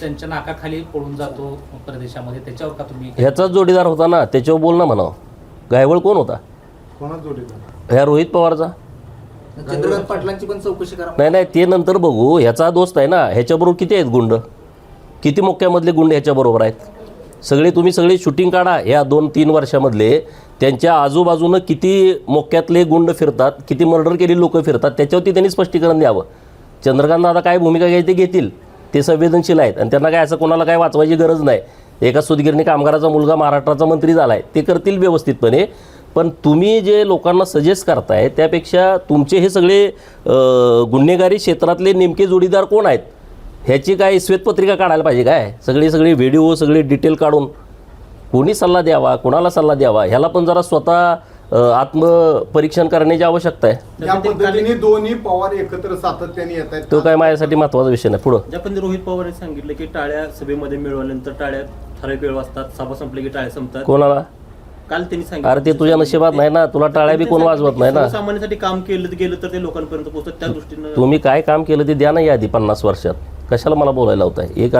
त्यांच्या नाकाखाली पळून जातो परदेशामध्ये. त्याच्यावर का तुम्ही ह्याचाच जोडीदार होता ना त्याच्यावर बोल ना म्हणावं. गायवळ कोण होता? कोणाच जोडीदार? ह्या रोहित पवारचा. चंद्रकांत पाटलांची पण चौकशी करा. नाही नाही ते नंतर बघू. ह्याचा दोस्त आहे ना ह्याच्याबरोबर किती आहेत गुंड? किती मोक्यामधले गुंड ह्याच्याबरोबर आहेत? सगळे तुम्ही सगळे शूटिंग काढा. ह्या दोन तीन वर्षामधले त्यांच्या आजूबाजूनं किती मोक्यातले गुंड फिरतात किती मर्डर केलेली लोक फिरतात त्याच्यावरती त्यांनी स्पष्टीकरण द्यावं. चंद्रकांत दादा काय भूमिका घ्यायची ते घेतील. ते संवेदनशील आहेत. आणि त्यांना काय असं कोणाला काय वाचवायची गरज नाही. एका सुदगिरणी कामगाराचा मुलगा महाराष्ट्राचा मंत्री झाला आहे ते करतील व्यवस्थितपणे. पण तुम्ही जे लोकांना सजेस्ट करताय त्यापेक्षा तुमचे हे सगळे गुन्हेगारी क्षेत्रातले नेमके जोडीदार कोण आहेत? ह्याची काय श्वेतपत्रिका काढायला पाहिजे काय? सगळी सगळी व्हिडिओ सगळे डिटेल काढून. कोणी सल्ला द्यावा कोणाला सल्ला द्यावा? ह्याला पण जरा स्वतः आत्मपरीक्षण करण्याची आवश्यकता आहे. पद्धतीने दोन्ही पवार एकत्र सातत्याने येत आहेत. तो काय माझ्यासाठी महत्त्वाचा विषय नाही. पुढं. ज्या पण रोहित पवार यांनी सांगितलं की टाळ्या सभेमध्ये मिळवल्यानंतर टाळ्या ठराविक वेळ वाजतात सभा संपली की टाळ्या संपतात. कोणाला? काल त्यांनी सांगितलं अरे ते तुझ्या नशिबात नाही ना तुला टाळ्या बी कोण वाजवत नाही ना? सामान्यासाठी काम केलं गेलं तर ते लोकांपर्यंत पोहोचत त्या दृष्टीनं तुम्ही काय काम केलं ते द्या ना यादी पन्नास वर्षात. कशाला मला बोलायला होत आहे एक असं